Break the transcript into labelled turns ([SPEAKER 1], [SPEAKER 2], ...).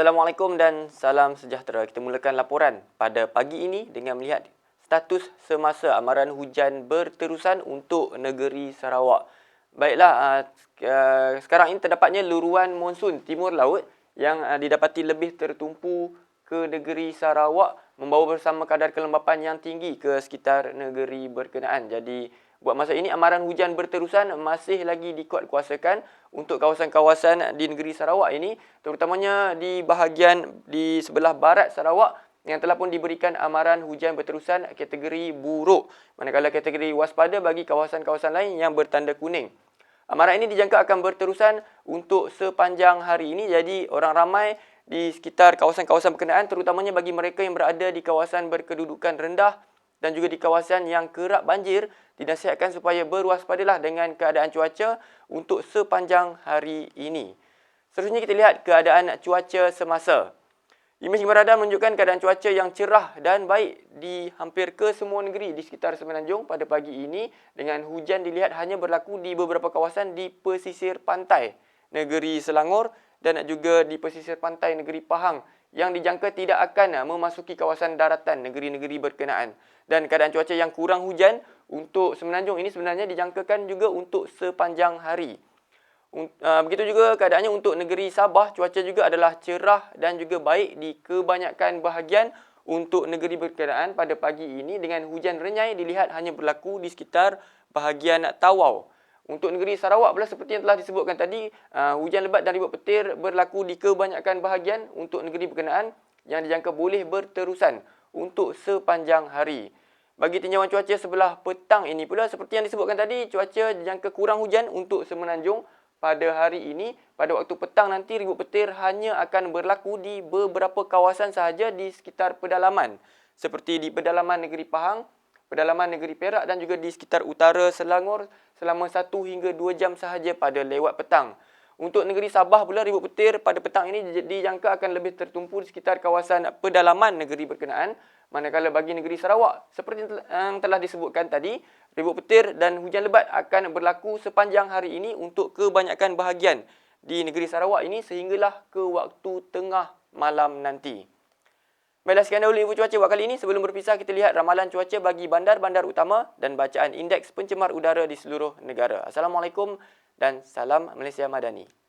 [SPEAKER 1] Assalamualaikum dan salam sejahtera. Kita mulakan laporan pada pagi ini dengan melihat status semasa amaran hujan berterusan untuk negeri Sarawak. Baiklah, uh, uh, sekarang ini terdapatnya luruan monsun timur laut yang uh, didapati lebih tertumpu ke negeri Sarawak membawa bersama kadar kelembapan yang tinggi ke sekitar negeri berkenaan. Jadi Buat masa ini, amaran hujan berterusan masih lagi dikuatkuasakan untuk kawasan-kawasan di negeri Sarawak ini, terutamanya di bahagian di sebelah barat Sarawak yang telah pun diberikan amaran hujan berterusan kategori buruk, manakala kategori waspada bagi kawasan-kawasan lain yang bertanda kuning. Amaran ini dijangka akan berterusan untuk sepanjang hari ini, jadi orang ramai di sekitar kawasan-kawasan berkenaan, terutamanya bagi mereka yang berada di kawasan berkedudukan rendah, dan juga di kawasan yang kerap banjir dinasihatkan supaya berwaspadalah dengan keadaan cuaca untuk sepanjang hari ini. Seterusnya kita lihat keadaan cuaca semasa. Imej radar menunjukkan keadaan cuaca yang cerah dan baik di hampir ke semua negeri di sekitar Semenanjung pada pagi ini dengan hujan dilihat hanya berlaku di beberapa kawasan di pesisir pantai negeri Selangor dan juga di pesisir pantai negeri Pahang yang dijangka tidak akan uh, memasuki kawasan daratan negeri-negeri berkenaan. Dan keadaan cuaca yang kurang hujan untuk semenanjung ini sebenarnya dijangkakan juga untuk sepanjang hari. Uh, begitu juga keadaannya untuk negeri Sabah, cuaca juga adalah cerah dan juga baik di kebanyakan bahagian untuk negeri berkenaan pada pagi ini dengan hujan renyai dilihat hanya berlaku di sekitar bahagian Tawau. Untuk negeri Sarawak pula seperti yang telah disebutkan tadi, uh, hujan lebat dan ribut petir berlaku di kebanyakan bahagian untuk negeri berkenaan yang dijangka boleh berterusan untuk sepanjang hari. Bagi tinjauan cuaca sebelah petang ini pula, seperti yang disebutkan tadi, cuaca dijangka kurang hujan untuk semenanjung pada hari ini. Pada waktu petang nanti, ribut petir hanya akan berlaku di beberapa kawasan sahaja di sekitar pedalaman. Seperti di pedalaman negeri Pahang, pedalaman negeri Perak dan juga di sekitar utara Selangor selama 1 hingga 2 jam sahaja pada lewat petang. Untuk negeri Sabah pula ribut petir pada petang ini dijangka akan lebih tertumpu di sekitar kawasan pedalaman negeri berkenaan. Manakala bagi negeri Sarawak, seperti yang telah disebutkan tadi, ribut petir dan hujan lebat akan berlaku sepanjang hari ini untuk kebanyakan bahagian di negeri Sarawak ini sehinggalah ke waktu tengah malam nanti. Baiklah sekian dahulu info cuaca buat kali ini. Sebelum berpisah kita lihat ramalan cuaca bagi bandar-bandar utama dan bacaan indeks pencemar udara di seluruh negara. Assalamualaikum dan salam Malaysia Madani.